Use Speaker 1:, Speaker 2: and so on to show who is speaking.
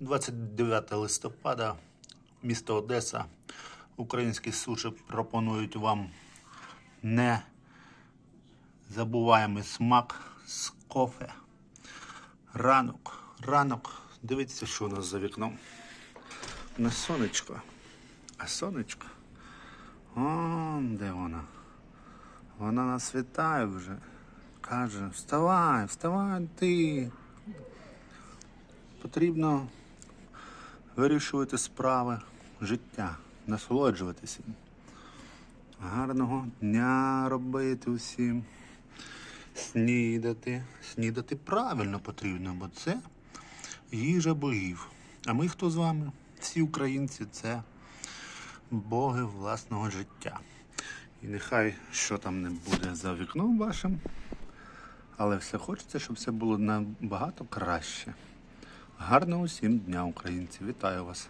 Speaker 1: 29 листопада, місто Одеса. Українські суші пропонують вам не забуваємий смак з кофе. Ранок, ранок. Дивіться, що у нас за вікном. Не сонечко, а сонечко. Он де вона. Вона нас вітає вже. Каже, вставай, вставай ти. Потрібно вирішувати справи життя, насолоджуватися. Гарного дня робити усім. Снідати. Снідати правильно потрібно, бо це їжа богів. А ми хто з вами? Всі українці це боги власного життя. І нехай що там не буде за вікном вашим, але все хочеться, щоб все було набагато краще. Гарного усім дня, українці! Вітаю вас!